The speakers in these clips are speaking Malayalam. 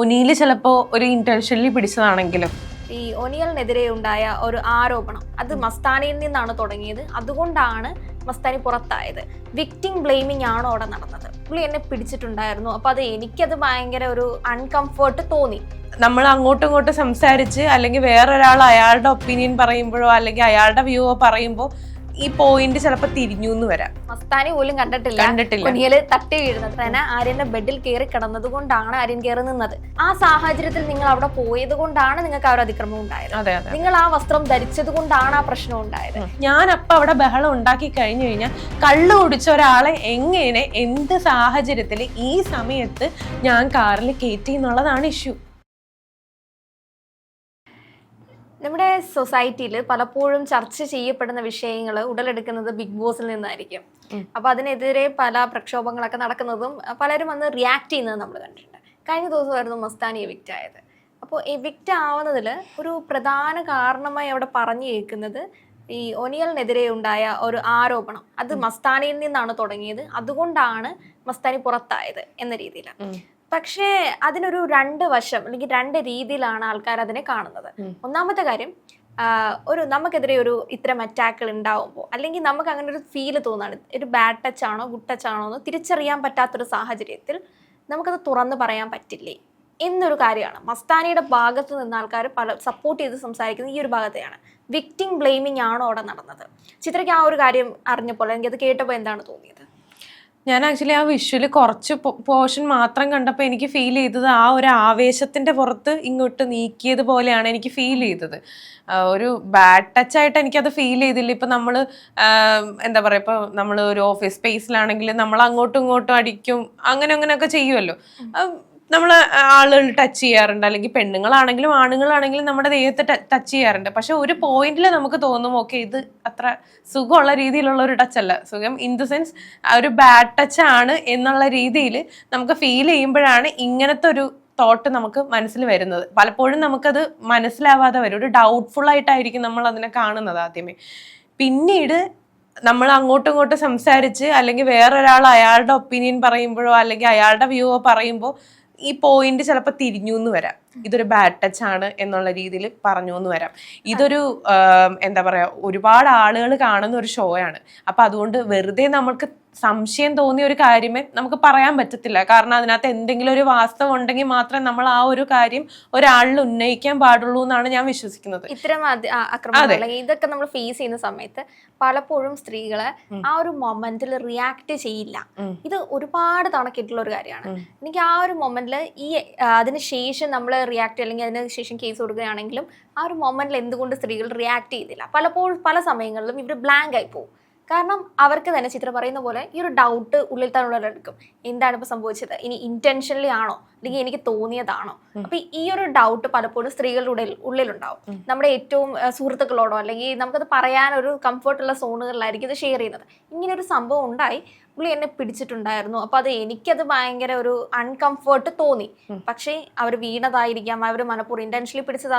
ഒനീൽ ചിലപ്പോ ഒരു ഇന്റൻഷനലി പിടിച്ചതാണെങ്കിലും. ഈ ഒനിയലിനെതിരെ ഉണ്ടായ ഒരു ആരോപണം. അത് മസ്താനിയിൽ നിന്നാണ് തുടങ്ങിയത്. അതുകൊണ്ടാണ് മസ്താനി പുറത്തായത്. വിക്ടിം ബ്ലെയിമിംഗ് ആണ് അവിടെ നടന്നത്. പുള്ളി എന്നെ പിടിച്ചിട്ടുണ്ടായിരുന്നു. അപ്പൊ അത് എനിക്കത് ഭയങ്കര ഒരു അൺകംഫർട്ട് തോന്നി. നമ്മൾ അങ്ങോട്ടും ഇങ്ങോട്ടും സംസാരിച്ച് അല്ലെങ്കിൽ വേറൊരാൾ അയാളുടെ ഒപ്പീനിയൻ പറയുമ്പോഴോ അല്ലെങ്കിൽ അയാളുടെ വ്യൂ പറയുമ്പോൾ ഈ പോയിന്റ് ചിലപ്പോ തിരിഞ്ഞു എന്ന് വരാം. മസ്താനി പോലും കണ്ടിട്ടില്ല. കണ്ടിട്ടില്ല. തട്ടി വീഴുന്നത്. തന്നെ ആര്യന്റെ ബെഡിൽ കയറി കിടന്നത് കൊണ്ടാണ് ആര്യൻ കയറി നിന്നത്. ആ സാഹചര്യത്തിൽ നിങ്ങൾ അവിടെ പോയത് കൊണ്ടാണ് നിങ്ങൾക്ക് ആ ഒരു അതിക്രമം ഉണ്ടായത്. അതെ അതെ. നിങ്ങൾ ആ വസ്ത്രം ധരിച്ചത് കൊണ്ടാണ് ആ പ്രശ്നം ഉണ്ടായത്. ഞാൻ അപ്പൊ അവിടെ ബഹളം ഉണ്ടാക്കി കഴിഞ്ഞു കഴിഞ്ഞാൽ കള്ളു കുടിച്ച ഒരാളെ എങ്ങനെ എന്ത് സാഹചര്യത്തിൽ ഈ സമയത്ത് ഞാൻ കാറിൽ കയറ്റി എന്നുള്ളതാണ് ഇഷ്യൂ നമ്മുടെ സൊസൈറ്റിയിൽ പലപ്പോഴും ചർച്ച ചെയ്യപ്പെടുന്ന വിഷയങ്ങൾ ഉടലെടുക്കുന്നത് ബിഗ് ബോസിൽ നിന്നായിരിക്കും. അപ്പൊ അതിനെതിരെ പല പ്രക്ഷോഭങ്ങളൊക്കെ നടക്കുന്നതും പലരും വന്ന് റിയാക്ട് ചെയ്യുന്നത് നമ്മൾ കണ്ടിട്ടുണ്ട്. കഴിഞ്ഞ ദിവസമായിരുന്നു മസ്താനി എവിക്റ്റ് ആയത്. അപ്പോൾ എവിക്റ്റ് ആവുന്നതിൽ ഒരു പ്രധാന കാരണമായി അവിടെ പറഞ്ഞു കേൾക്കുന്നത് ഈ ഒനിയലിനെതിരെ ഉണ്ടായ ഒരു ആരോപണം. അത് മസ്താനിയിൽ നിന്നാണ് തുടങ്ങിയത്. അതുകൊണ്ടാണ് മസ്താനി പുറത്തായത് എന്ന രീതിയിൽ ഉം. പക്ഷേ അതിനൊരു രണ്ട് വശം അല്ലെങ്കിൽ രണ്ട് രീതിയിലാണ് ആൾക്കാർ അതിനെ കാണുന്നത്. ഒന്നാമത്തെ കാര്യം ഒരു നമുക്കെതിരെ ഒരു ഇത്തരം അറ്റാക്കുകൾ ഉണ്ടാവുമ്പോൾ അല്ലെങ്കിൽ നമുക്ക് അങ്ങനെ ഒരു ഫീൽ തോന്നാണ് ഒരു ബാഡ് ടച്ച് ആണോ ഗുഡ് ടച്ച് ആണോ എന്ന് തിരിച്ചറിയാൻ പറ്റാത്തൊരു സാഹചര്യത്തിൽ നമുക്കത് തുറന്നു പറയാൻ പറ്റില്ലേ? എന്നൊരു കാര്യമാണ്. മസ്താനിയുടെ ഭാഗത്ത് നിന്ന് ആൾക്കാർ പല സപ്പോർട്ട് ചെയ്ത് സംസാരിക്കുന്നത് ഈ ഒരു ഭാഗത്തെയാണ്. വിക്ടിം ബ്ലെയിമിംഗ് ആണോ അവിടെ നടന്നത്? ചിത്രയ്ക്ക് ആ ഒരു കാര്യം അറിഞ്ഞപ്പോൾ അല്ലെങ്കിൽ അത് കേട്ടപ്പോൾ എന്താണ് തോന്നിയത്? ഞാൻ ആക്ച്വലി ആ വിഷ്വൽ കുറച്ച് പോർഷൻ മാത്രം കണ്ടപ്പോൾ എനിക്ക് ഫീൽ ചെയ്തത് ആ ഒരു ആവേശത്തിന്റെ പുറത്ത് ഇങ്ങോട്ട് നീക്കിയത് പോലെയാണ് എനിക്ക് ഫീൽ ചെയ്തത്. ഒരു ബാഡ് ടച്ച് ആയിട്ട് എനിക്കത് ഫീൽ ചെയ്തില്ല. ഇപ്പം നമ്മൾ എന്താ പറയുക ഇപ്പോൾ നമ്മൾ ഒരു ഓഫീസ് സ്പേസിലാണെങ്കിൽ നമ്മൾ അങ്ങോട്ടും ഇങ്ങോട്ടും അടിക്കും അങ്ങനെ അങ്ങനെയൊക്കെ ചെയ്യുമല്ലോ നമ്മൾ ആളുകൾ ടച്ച് ചെയ്യാറുണ്ട്. അല്ലെങ്കിൽ പെണ്ണുങ്ങളാണെങ്കിലും ആണുങ്ങളാണെങ്കിലും നമ്മുടെ ദേഹത്തെ ടച്ച് ചെയ്യാറുണ്ട്. പക്ഷെ ഒരു പോയിന്റിൽ നമുക്ക് തോന്നും ഓക്കെ ഇത് അത്ര സുഖമുള്ള രീതിയിലുള്ള ഒരു ടച്ച് അല്ല. സുഖം ഇൻ ദ സെൻസ് ഒരു ബാഡ് ടച്ച് ആണ് എന്നുള്ള രീതിയിൽ നമുക്ക് ഫീൽ ചെയ്യുമ്പോഴാണ് ഇങ്ങനത്തെ ഒരു തോട്ട് നമുക്ക് മനസ്സിൽ വരുന്നത്. പലപ്പോഴും നമുക്കത് മനസ്സിലാവാതെ വരും. ഒരു ഡൗട്ട്ഫുൾ ആയിട്ടായിരിക്കും നമ്മൾ അതിനെ കാണുന്നത് ആദ്യമേ. പിന്നീട് നമ്മൾ അങ്ങോട്ടും ഇങ്ങോട്ടും സംസാരിച്ച് അല്ലെങ്കിൽ വേറൊരാൾ അയാളുടെ ഒപ്പീനിയൻ പറയുമ്പോഴോ അല്ലെങ്കിൽ അയാളുടെ വ്യൂവോ പറയുമ്പോൾ ഈ പോയിന്റ് ചിലപ്പോൾ തിരിഞ്ഞു എന്ന് വരാം. ഇതൊരു ബാഡ് ടച്ച് ആണ് എന്നുള്ള രീതിയിൽ പറഞ്ഞു എന്ന് വരാം. ഇതൊരു എന്താ പറയാ ഒരുപാട് ആളുകൾ കാണുന്ന ഒരു ഷോയാണ് ആണ് അപ്പൊ അതുകൊണ്ട് വെറുതെ നമ്മൾക്ക് സംശയം തോന്നിയ ഒരു കാര്യമേ നമുക്ക് പറയാൻ പറ്റത്തില്ല. കാരണം അതിനകത്ത് എന്തെങ്കിലും ഒരു വാസ്തവം ഉണ്ടെങ്കിൽ മാത്രമേ നമ്മൾ ആ ഒരു കാര്യം ഒരാളിൽ ഉന്നയിക്കാൻ പാടുള്ളൂ എന്നാണ് ഞാൻ വിശ്വസിക്കുന്നത്. ഇത്തരം അത്- ആ ആക്രമണങ്ങൾ അല്ലെങ്കിൽ ഇതൊക്കെ നമ്മൾ ഫേസ് ചെയ്യുന്ന സമയത്ത് പലപ്പോഴും സ്ത്രീകളെ ആ ഒരു മൊമെന്റിൽ റിയാക്ട് ചെയ്യില്ല. ഇത് ഒരുപാട് തവണ കേട്ടിട്ടുള്ള ഒരു കാര്യമാണ്. എനിക്ക് ആ ഒരു മൊമെന്റിൽ ഈ അതിനുശേഷം അതിന് ശേഷം നമ്മൾ റിയാക്ട് അല്ലെങ്കിൽ അതിന് ശേഷം കേസ് കൊടുക്കുകയാണെങ്കിലും ആ ഒരു മൊമെന്റിൽ എന്തുകൊണ്ട് സ്ത്രീകൾ റിയാക്ട് ചെയ്തില്ല? പലപ്പോഴും പല സമയങ്ങളിലും ഇവർ ബ്ലാങ്ക് ആയി പോകും കാരണം അവർക്ക് തന്നെ ചിത്രം പറയുന്ന പോലെ ഈ ഒരു ഡൗട്ട് ഉള്ളിൽ തന്നെ ഉള്ളവരെടുക്കും എന്താണ് ഇപ്പോൾ സംഭവിച്ചത്? ഇനി ഇന്റൻഷനലി ആണോ? അല്ലെങ്കിൽ എനിക്ക് തോന്നിയതാണോ? അപ്പൊ ഈ ഒരു ഡൗട്ട് പലപ്പോഴും സ്ത്രീകളുടെ ഉള്ളിൽ ഉള്ളിലുണ്ടാവും. നമ്മുടെ ഏറ്റവും സുഹൃത്തുക്കളോടോ അല്ലെങ്കിൽ നമുക്കത് പറയാൻ ഒരു കംഫർട്ടുള്ള സോണുകളിലായിരിക്കും ഇത് ഷെയർ ചെയ്യുന്നത്. ഇങ്ങനെ ഒരു സംഭവം ഉണ്ടായി. പുള്ളി എന്നെ പിടിച്ചിട്ടുണ്ടായിരുന്നു. അപ്പൊ അത് എനിക്കത് ഭയങ്കര ഒരു അൺകംഫർട്ട് തോന്നി. പക്ഷേ അവർ വീണതായിരിക്കാം അവർ മനഃപൂർവം ഇന്റൻഷനലി പിടിച്ചത്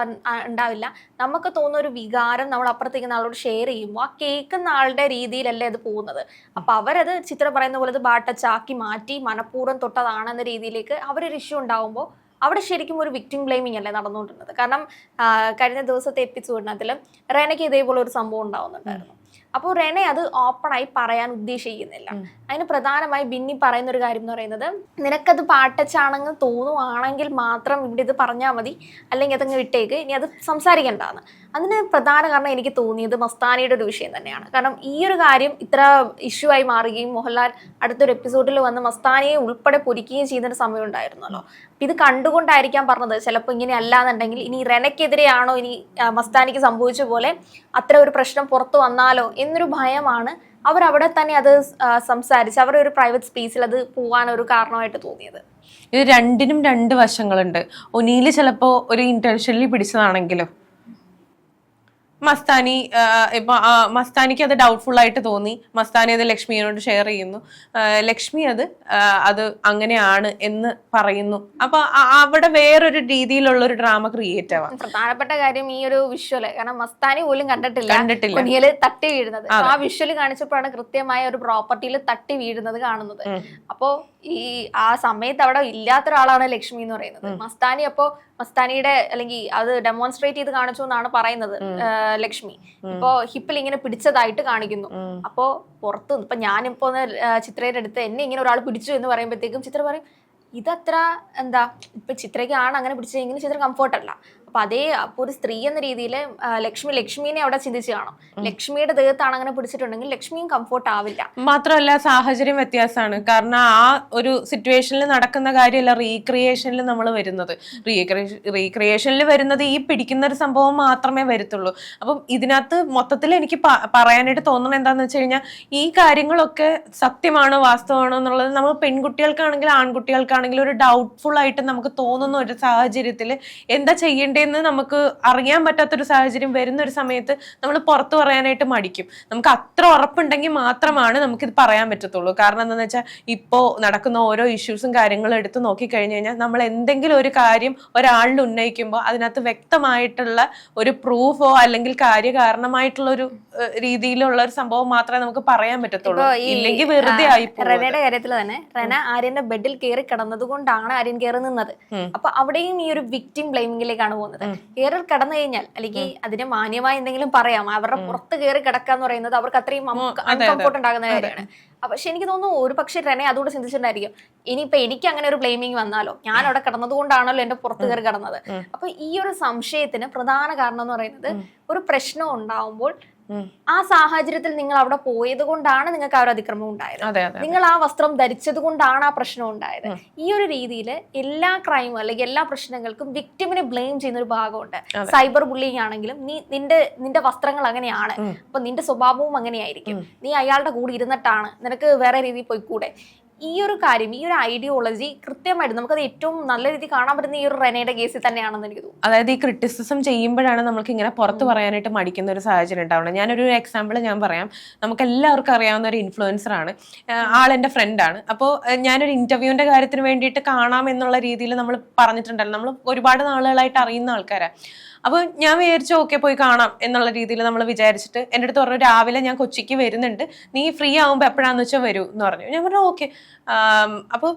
ഉണ്ടാവില്ല. നമുക്ക് തോന്നുന്ന ഒരു വികാരം നമ്മൾ അപ്പുറത്തേക്ക് ആളോട് ഷെയർ ചെയ്യുമ്പോൾ ആ കേൾക്കുന്ന ആളുടെ രീതിയിലല്ലേ അത് പോകുന്നത്. അപ്പൊ അവരത് ചിത്രം പറയുന്ന പോലെ അത് ബാട്ടച്ചാക്കി മാറ്റി മനഃപൂർവം തൊട്ടതാണെന്ന രീതിയിലേക്ക് അവരൊരു ഇഷ്യൂ ഉണ്ടാവുമ്പോൾ അവിടെ ശരിക്കും ഒരു വിക്ടിം ബ്ലെയിമിംഗ് അല്ലേ നടന്നുകൊണ്ടിരുന്നത്. കാരണം കഴിഞ്ഞ ദിവസത്തെ എപ്പിസോഡിനകത്തിൽ റേനയ്ക്ക് ഇതേപോലെ ഒരു സംഭവം ഉണ്ടാവുന്നുണ്ടായിരുന്നു. അപ്പോൾ റെനെ അത് ഓപ്പണായി പറയാൻ ഉദ്ദേശിക്കുന്നില്ല. അതിന് പ്രധാനമായി ബിന്നി പറയുന്ന ഒരു കാര്യം എന്ന് പറയുന്നത് നിനക്കത് പാട്ടച്ചാണെന്ന് തോന്നുവാണെങ്കിൽ മാത്രം ഇവിടെ ഇത് പറഞ്ഞാൽ മതി. അല്ലെങ്കിൽ അതങ്ങ് വിട്ടേക്ക്. ഇനി അത് സംസാരിക്കേണ്ടതാണ് അതിന് പ്രധാന കാരണം എനിക്ക് തോന്നിയത് മസ്താനിയുടെ ഒരു വിഷയം തന്നെയാണ്. കാരണം ഈ ഒരു കാര്യം ഇത്ര ഇഷ്യൂ ആയി മാറുകയും മോഹൻലാൽ അടുത്തൊരു എപ്പിസോഡിൽ വന്ന് മസ്താനിയെ ഉൾപ്പെടെ പൊരിക്കുകയും ചെയ്യുന്ന ഒരു സമയം ഉണ്ടായിരുന്നല്ലോ. അപ്പം ഇത് കണ്ടുകൊണ്ടായിരിക്കാം പറഞ്ഞത്. ചിലപ്പോൾ ഇങ്ങനെ അല്ലാന്നുണ്ടെങ്കിൽ ഇനി റെനയ്ക്കെതിരെയാണോ ഇനി മസ്താനിക്ക് സംഭവിച്ച പോലെ അത്ര ഒരു പ്രശ്നം പുറത്തു വന്നാലോ എന്നൊരു ഭയമാണ് അവർ അവിടെ തന്നെ അത് സംസാരിച്ച് അവരുടെ ഒരു പ്രൈവറ്റ് സ്പേസിൽ അത് പോകാൻ ഒരു കാരണമായിട്ട് തോന്നിയത്. ഇത് രണ്ടിനും രണ്ട് വശങ്ങളുണ്ട്. ഒനിയിൽ ചിലപ്പോൾ ഒരു ഇന്റൻഷനലി പിടിച്ചതാണെങ്കിലോ? മസ്താനി ഇപ്പൊ മസ്താനിക്ക് അത് ഡൗട്ട്ഫുൾ ആയിട്ട് തോന്നി. മസ്താനി അത് ലക്ഷ്മിയോട് ഷെയർ ചെയ്യുന്നു. ലക്ഷ്മി അത് അത് അങ്ങനെയാണ് എന്ന് പറയുന്നു. അപ്പൊ അവിടെ വേറൊരു രീതിയിലുള്ള ഒരു ഡ്രാമ ക്രിയേറ്റ് ആവാം. പ്രധാനപ്പെട്ട കാര്യം ഈ ഒരു വിഷ്വൽ കാരണം മസ്താനി പോലും കണ്ടിട്ടില്ല. കണ്ടിട്ടില്ല. തട്ടി വീഴുന്നത്. ആ വിഷ്വൽ കാണിച്ചപ്പോഴാണ് കൃത്യമായ ഒരു പ്രോപ്പർട്ടിയിൽ തട്ടി വീഴുന്നത് കാണുന്നത്. അപ്പോ ഈ ആ സമയത്ത് അവിടെ ഇല്ലാത്ത ഒരാളാണ് ലക്ഷ്മി എന്ന് പറയുന്നത്. മസ്താനി അപ്പോ മസ്താനിയുടെ അല്ലെങ്കിൽ അത് ഡെമോൺസ്ട്രേറ്റ് ചെയ്ത് കാണിച്ചു എന്നാണ് പറയുന്നത്. ലക്ഷ്മി. ഇപ്പോ ഹിപ്പിൽ ഇങ്ങനെ പിടിച്ചതായിട്ട് കാണിക്കുന്നു. അപ്പോ പുറത്ത് ഇപ്പൊ ഞാനിപ്പോ ചിത്രയുടെ അടുത്ത് എന്നെ ഇങ്ങനെ ഒരാൾ പിടിച്ചു എന്ന് പറയുമ്പോഴത്തേക്കും ചിത്ര പറയും ഇതത്ര എന്താ ഇപ്പൊ ചിത്രയ്ക്കാണ് അങ്ങനെ പിടിച്ചതെങ്കിലും ചിത്ര കംഫർട്ട് അല്ല. അപ്പൊ അതേ അപ്പൊ ഒരു സ്ത്രീ എന്ന രീതിയിൽ ലക്ഷ്മി ലക്ഷ്മിനെ അവിടെ ചിന്തിച്ച് കാണും. ലക്ഷ്മിയുടെ ദേഹത്താണ് അങ്ങനെ പിടിച്ചിട്ടുണ്ടെങ്കിൽ ലക്ഷ്മിയും കംഫോർട്ട് ആവില്ല. മാത്രമല്ല സാഹചര്യം വ്യത്യാസമാണ്. കാരണം ആ ഒരു സിറ്റുവേഷനിൽ നടക്കുന്ന കാര്യമല്ല റീക്രിയേഷനിൽ നമ്മൾ വരുന്നത്. റീക്രിയേഷനിൽ വരുന്നത് ഈ പിടിക്കുന്ന ഒരു സംഭവം മാത്രമേ വരത്തുള്ളൂ. അപ്പം ഇതിനകത്ത് മൊത്തത്തിൽ എനിക്ക് പറയാനായിട്ട് തോന്നുന്നത് എന്താണെന്ന് വെച്ച് കഴിഞ്ഞാൽ ഈ കാര്യങ്ങളൊക്കെ സത്യമാണോ വാസ്തവമാണോ എന്നുള്ളത് നമ്മൾ പെൺകുട്ടികൾക്കാണെങ്കിലും ആൺകുട്ടികൾക്കാണെങ്കിലും ഒരു ഡൗട്ട്ഫുൾ ആയിട്ട് നമുക്ക് തോന്നുന്ന ഒരു സാഹചര്യത്തിൽ എന്താ ചെയ്യേണ്ടതെന്ന് നമുക്ക് അറിയാൻ പറ്റാത്തൊരു സാഹചര്യം വരുന്ന ഒരു സമയത്ത് നമ്മൾ പുറത്തു പറയാനായിട്ട് മടിക്കും. നമുക്ക് അത്ര ഉറപ്പുണ്ടെങ്കിൽ മാത്രമാണ് നമുക്കിത് പറയാൻ പറ്റത്തുള്ളൂ. കാരണം എന്താണെന്ന് വെച്ചാൽ ഇപ്പോൾ നടക്കുന്ന ഓരോ ഇഷ്യൂസും കാര്യങ്ങളും എടുത്ത് നോക്കിക്കഴിഞ്ഞ് കഴിഞ്ഞാൽ നമ്മൾ എന്തെങ്കിലും ഒരു കാര്യം ഒരാളിൽ ഉന്നയിക്കുമ്പോൾ അതിനകത്ത് വ്യക്തമായിട്ടുള്ള ഒരു പ്രൂഫോ അല്ലെങ്കിൽ കാര്യകാരണമായിട്ടുള്ള ഒരു രീതിയിലുള്ള ഒരു സംഭവം മാത്രമേ നമുക്ക് പറയാൻ പറ്റത്തുള്ളൂ. ഇല്ലെങ്കിൽ വെറുതെ ആയി. റെനയുടെ കാര്യത്തിൽ തന്നെ റെന ആര്യന്റെ ബെഡിൽ കയറി കിടന്നത് കൊണ്ടാണ് ആര്യൻ കയറി നിന്നത്. അപ്പൊ അവിടെയും ഈ ഒരു വിക്ടിം ബ്ലെയിമിങ്ങിലേക്കാണ് പോകുന്നത്. കയറി കടന്നു കഴിഞ്ഞാൽ അല്ലെങ്കിൽ അതിന് മാന്യമായി എന്തെങ്കിലും പറയാം അവരുടെ പുറത്ത് കയറി കിടക്കുക എന്ന് പറയുന്നത് അവർക്ക് അത്രയും അൺകംഫോർട്ട് ഉണ്ടാകുന്ന കാര്യമാണ്. പക്ഷെ എനിക്ക് തോന്നുന്നു ഒരു പക്ഷേ തന്നെ അതുകൊണ്ട് ചിന്തിച്ചിട്ടുണ്ടായിരിക്കും ഇനിയിപ്പൊ എനിക്ക് അങ്ങനെ ഒരു ബ്ലെയിമിങ് വന്നാലോ? ഞാൻ അവിടെ കിടന്നത് കൊണ്ടാണല്ലോ എന്റെ പുറത്ത് കയറി കിടന്നത്. അപ്പൊ ഈ ഒരു സംശയത്തിന് പ്രധാന കാരണം എന്ന് പറയുന്നത് ഒരു പ്രശ്നം ഉണ്ടാവുമ്പോൾ. ആ സാഹചര്യത്തിൽ നിങ്ങൾ അവിടെ പോയത് കൊണ്ടാണ് നിങ്ങൾക്ക് ആ ഒരു അതിക്രമം ഉണ്ടായത്. നിങ്ങൾ ആ വസ്ത്രം ധരിച്ചത് കൊണ്ടാണ് ആ പ്രശ്നം ഉണ്ടായത്. ഈ ഒരു രീതിയിൽ എല്ലാ ക്രൈമും അല്ലെങ്കിൽ എല്ലാ പ്രശ്നങ്ങൾക്കും വിക്ടിമിനെ ബ്ലെയിം ചെയ്യുന്ന ഒരു ഭാഗമുണ്ട്. സൈബർ ബുള്ളിങ് ആണെങ്കിലും നീ നിന്റെ നിന്റെ വസ്ത്രങ്ങൾ അങ്ങനെയാണ്. അപ്പൊ നിന്റെ സ്വഭാവവും അങ്ങനെയായിരിക്കും. നീ അയാളുടെ കൂടെ ഇരുന്നിട്ടാണ്. നിനക്ക് വേറെ രീതിയിൽ പോയിക്കൂടെ? ഈ ഒരു കാര്യം ഈ ഒരു ഐഡിയോളജി കൃത്യമായിട്ട് നമുക്കത് ഏറ്റവും നല്ല രീതിയിൽ കാണാൻ പറ്റുന്ന ഈ ഒരു റെനയുടെ കേസിൽ തന്നെയാണെന്ന് എനിക്ക് തോന്നുന്നു. അതായത് ഈ ക്രിറ്റിസിസം ചെയ്യുമ്പോഴാണ് നമുക്ക് ഇങ്ങനെ പുറത്ത് പറയാനായിട്ട് മടിക്കുന്ന ഒരു സാഹചര്യം ഉണ്ടാവുന്നത്. ഞാനൊരു എക്സാമ്പിൾ ഞാൻ പറയാം. നമുക്ക് എല്ലാവർക്കും അറിയാവുന്ന ഒരു ഇൻഫ്ലുവൻസർ ആണ്. ആൾ എന്റെ ഫ്രണ്ടാണ് അപ്പോൾ ഞാനൊരു ഇന്റർവ്യൂവിന്റെ കാര്യത്തിന് വേണ്ടിയിട്ട് കാണാം എന്നുള്ള രീതിയിൽ നമ്മൾ പറഞ്ഞിട്ടുണ്ടല്ലോ. നമ്മൾ ഒരുപാട് നാളുകളായിട്ട് അറിയുന്ന ആൾക്കാരാണ് അപ്പോൾ ഞാൻ വിചാരിച്ചു ഓക്കെ പോയി കാണാം എന്നുള്ള രീതിയിൽ നമ്മൾ വിചാരിച്ചിട്ട് എന്റെ അടുത്ത് പറഞ്ഞു രാവിലെ ഞാൻ കൊച്ചിക്ക് വരുന്നുണ്ട്. നീ ഫ്രീ ആവുമ്പോൾ എപ്പോഴാന്ന് വെച്ചാൽ വരൂ എന്ന് പറഞ്ഞു. ഞാൻ പറഞ്ഞു ഓക്കെ അപ്പോൾ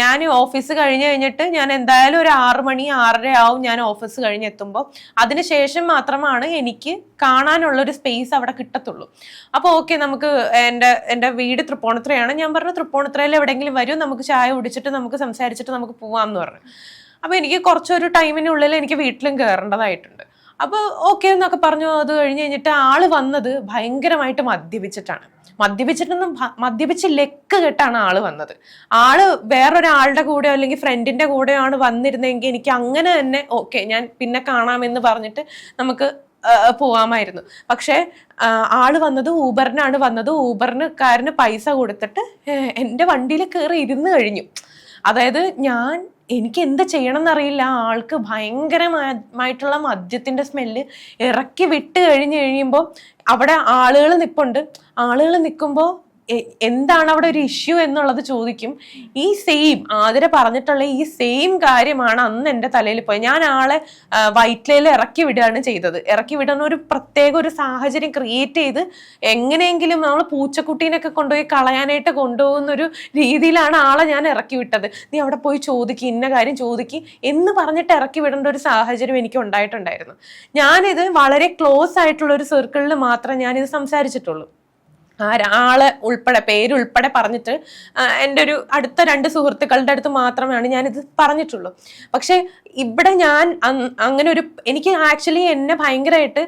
ഞാൻ ഓഫീസ് കഴിഞ്ഞ് കഴിഞ്ഞിട്ട് ഞാൻ എന്തായാലും ഒരു ആറ് മണി ആറര ആവും ഞാൻ ഓഫീസ് കഴിഞ്ഞ് എത്തുമ്പോൾ അതിനുശേഷം മാത്രമാണ് എനിക്ക് കാണാനുള്ള ഒരു സ്പേസ് അവിടെ കിട്ടത്തുള്ളൂ. അപ്പോൾ ഓക്കെ നമുക്ക് എന്റെ എന്റെ വീട് തൃപ്പൂണിത്തുറയാണ്. ഞാൻ പറഞ്ഞു തൃപ്പൂണിത്തുറയിൽ എവിടെയെങ്കിലും വരും നമുക്ക് ചായ കുടിച്ചിട്ട് നമുക്ക് സംസാരിച്ചിട്ട് നമുക്ക് പോവാം എന്ന് പറഞ്ഞു. അപ്പോൾ എനിക്ക് കുറച്ചൊരു ടൈമിനുള്ളിൽ എനിക്ക് വീട്ടിലും കയറേണ്ടതായിട്ടുണ്ട് അപ്പോൾ ഓക്കെ എന്നൊക്കെ പറഞ്ഞു അത് കഴിഞ്ഞ് കഴിഞ്ഞിട്ട് ആൾ വന്നത് ഭയങ്കരമായിട്ട് മദ്യപിച്ചിട്ടാണ്. മദ്യപിച്ചിട്ടൊന്നും മദ്യപിച്ച് ലെക്ക് കെട്ടാണ് ആൾ വന്നത്. ആൾ വേറൊരാളുടെ കൂടെയോ അല്ലെങ്കിൽ ഫ്രണ്ടിന്റെ കൂടെയോ ആണ് വന്നിരുന്നെങ്കിൽ എനിക്ക് അങ്ങനെ തന്നെ ഓക്കെ ഞാൻ പിന്നെ കാണാമെന്ന് പറഞ്ഞിട്ട് നമുക്ക് പോവാമായിരുന്നു. പക്ഷേ ആൾ വന്നത് ഊബറിനാണ്. വന്നത് ഊബറിന് കാരന് പൈസ കൊടുത്തിട്ട് എന്റെ വണ്ടിയിൽ കയറി ഇരുന്ന് കഴിഞ്ഞു. അതായത് ഞാൻ എനിക്ക് എന്ത് ചെയ്യണം എന്നറിയില്ല ആ ആൾക്ക് ഭയങ്കരമായിട്ടുള്ള മദ്യത്തിന്റെ സ്മെല്ല് ഇറക്കി വിട്ട് കഴിഞ്ഞ് കഴിയുമ്പോൾ അവിടെ ആളുകൾ നിൽപ്പുണ്ട് ആളുകൾ നിൽക്കുമ്പോൾ എന്താണ് അവിടെ ഒരു ഇഷ്യൂ എന്നുള്ളത് ചോദിക്കും. ഈ സെയിം ആതിര പറഞ്ഞിട്ടുള്ള ഈ സെയിം കാര്യമാണ് അന്ന് എന്റെ തലയിൽ പോയത്. ഞാൻ ആളെ വൈറ്റ്ലയിൽ ഇറക്കി വിടുകയാണ് ചെയ്തത്. ഇറക്കി വിടുന്ന ഒരു പ്രത്യേക ഒരു സാഹചര്യം ക്രിയേറ്റ് ചെയ്ത് എങ്ങനെയെങ്കിലും നമ്മൾ പൂച്ചക്കുട്ടീനൊക്കെ കൊണ്ടുപോയി കളയാനായിട്ട് കൊണ്ടുപോകുന്ന ഒരു രീതിയിലാണ് ആളെ ഞാൻ ഇറക്കി വിട്ടത്. നീ അവിടെ പോയി ചോദിക്കും ഇന്ന കാര്യം ചോദിക്കും എന്ന് പറഞ്ഞിട്ട് ഇറക്കി വിടേണ്ട ഒരു സാഹചര്യം എനിക്ക് ഉണ്ടായിട്ടുണ്ടായിരുന്നു. ഞാനിത് വളരെ ക്ലോസ് ആയിട്ടുള്ള ഒരു സർക്കിളിൽ മാത്രമേ ഞാനിത് സംസാരിച്ചിട്ടുള്ളൂ. ആൾ ഉൾപ്പെടെ പേരുൾപ്പെടെ പറഞ്ഞിട്ട് എന്റെ ഒരു അടുത്ത രണ്ട് സുഹൃത്തുക്കളുടെ അടുത്ത് മാത്രമാണ് ഞാനിത് പറഞ്ഞിട്ടുള്ളൂ. പക്ഷെ ഇവിടെ ഞാൻ അങ്ങനെ ഒരു എനിക്ക് ആക്ച്വലി എന്നെ ഭയങ്കരമായിട്ട്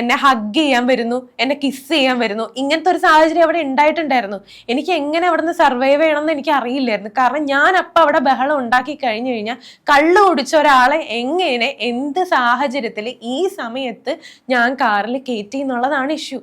എന്നെ ഹഗ് ചെയ്യാൻ വരുന്നു എന്നെ കിസ് ചെയ്യാൻ വരുന്നു ഇങ്ങനത്തെ ഒരു സാഹചര്യം അവിടെ ഉണ്ടായിട്ടുണ്ടായിരുന്നു. എനിക്ക് എങ്ങനെ അവിടെ നിന്ന് സർവൈവ് ചെയ്യണമെന്ന് എനിക്ക് അറിയില്ലായിരുന്നു. കാരണം ഞാൻ അപ്പം അവിടെ ബഹളം ഉണ്ടാക്കി കഴിഞ്ഞു കഴിഞ്ഞാൽ കള്ളു കുടിച്ച ഒരാളെ എങ്ങനെ എന്ത് സാഹചര്യത്തിൽ ഈ സമയത്ത് ഞാൻ കാറിൽ കയറ്റി എന്നുള്ളതാണ് ഇഷ്യൂ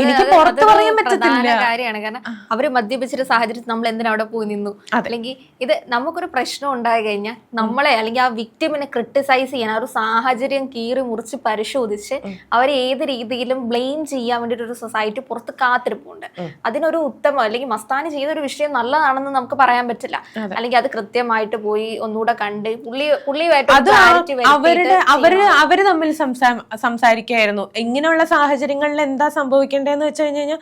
എനിക്ക് പുറത്തു പറയാൻ പറ്റത്തില്ല. കാര്യമാണ്. കാരണം അവർ മദ്യപിച്ചൊരു സാഹചര്യത്തിൽ നമ്മൾ എന്തിനാ അവിടെ പോയി നിന്നു. അല്ലെങ്കിൽ ഇത് നമുക്കൊരു പ്രശ്നം ഉണ്ടായി കഴിഞ്ഞാൽ നമ്മളെ അല്ലെങ്കിൽ ആ വിക്ടിമിനെ ക്രിട്ടിസൈസ് ചെയ്യാൻ ആ ഒരു സാഹചര്യം കീറി മുറിച്ച് പരിശോധിച്ച് അവരെ ഏത് രീതിയിലും ബ്ലെയിം ചെയ്യാൻ വേണ്ടിയിട്ട് ഒരു സൊസൈറ്റി പുറത്ത് കാത്തിരിപ്പുണ്ട്. അതിനൊരു ഉത്തമം അല്ലെങ്കിൽ മസ്താനി ചെയ്ത ഒരു വിഷയം നല്ലതാണെന്ന് നമുക്ക് പറയാൻ പറ്റില്ല. അല്ലെങ്കിൽ അത് കൃത്യമായിട്ട് പോയി ഒന്നുകൂടെ കണ്ട് പുള്ളി പുള്ളിയുമായിട്ട് അവരുടെ അവർ അവർ തമ്മിൽ സംസാ സംസാരിക്കായിരുന്നു ഇങ്ങനെയുള്ള സാഹചര്യങ്ങളിൽ എന്താ സംഭവിക്കേണ്ടതെന്ന് വെച്ച് കഴിഞ്ഞ് കഴിഞ്ഞാൽ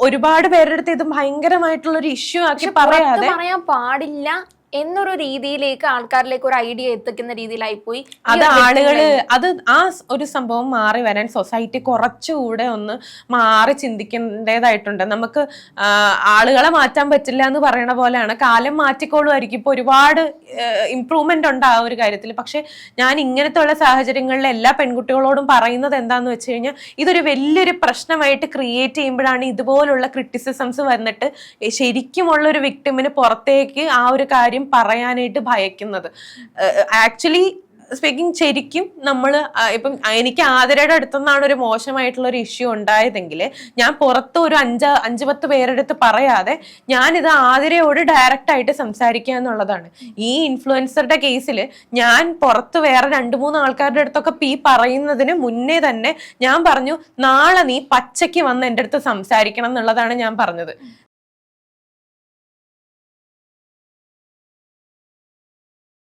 ഒരുപാട് പേരുടെ അടുത്ത് ഇത് ഭയങ്കരമായിട്ടുള്ള ഒരു ഇഷ്യൂ ആക്കി പറയാതെ പറയാൻ പാടില്ല. എന്നൊരു രീതിയിലേക്ക് ആൾക്കാരിലേക്ക് ഒരു ഐഡിയ എത്തിക്കുന്ന രീതിയിലായി പോയി. അത് ആളുകൾ അത് ആ ഒരു സംഭവം മാറി വരാൻ സൊസൈറ്റി കുറച്ചുകൂടെ ഒന്ന് മാറി ചിന്തിക്കേണ്ടതായിട്ടുണ്ട്. നമുക്ക് ആളുകളെ മാറ്റാൻ പറ്റില്ല എന്ന് പറയണ പോലെയാണ്. കാലം മാറ്റിക്കോളുമായിരിക്കും. ഇപ്പൊ ഒരുപാട് ഇമ്പ്രൂവ്മെന്റ് ഉണ്ട് ആ ഒരു കാര്യത്തിൽ പക്ഷെ ഞാൻ ഇങ്ങനത്തെ ഉള്ള സാഹചര്യങ്ങളിൽ എല്ലാ പെൺകുട്ടികളോടും പറയുന്നത് എന്താന്ന് വെച്ച് കഴിഞ്ഞാൽ ഇതൊരു വലിയൊരു പ്രശ്നമായിട്ട് ക്രിയേറ്റ് ചെയ്യുമ്പോഴാണ് ഇതുപോലുള്ള ക്രിറ്റിസിസംസ് വന്നിട്ട് ശരിക്കുമുള്ള ഒരു വിക്ടിമിന് പുറത്തേക്ക് ആ ഒരു കാര്യം പറയാനായിട്ട് ഭയക്കുന്നത്. ആക്ച്വലി സ്പീക്കിംഗ് ശരിക്കും നമ്മൾ ഇപ്പം എനിക്ക് ആതിരയുടെ അടുത്തുനിന്നാണ് ഒരു മോശമായിട്ടുള്ള ഒരു ഇഷ്യൂ ഉണ്ടായതെങ്കിൽ ഞാൻ പുറത്ത് ഒരു അഞ്ച് അഞ്ച് പത്ത് പേരുടെ അടുത്ത് പറയാതെ ഞാനിത് ആതിരയോട് ഡയറക്റ്റ് ആയിട്ട് സംസാരിക്കുക എന്നുള്ളതാണ്. ഈ ഇൻഫ്ലുവൻസറുടെ കേസിൽ ഞാൻ പുറത്ത് വേറെ രണ്ട് മൂന്ന് ആൾക്കാരുടെ അടുത്തൊക്കെ പീ പറയുന്നതിന് മുന്നേ തന്നെ ഞാൻ പറഞ്ഞു നാളെ നീ പച്ചയ്ക്ക് വന്ന് എന്റെ അടുത്ത് സംസാരിക്കണം എന്നുള്ളതാണ് ഞാൻ പറഞ്ഞത്.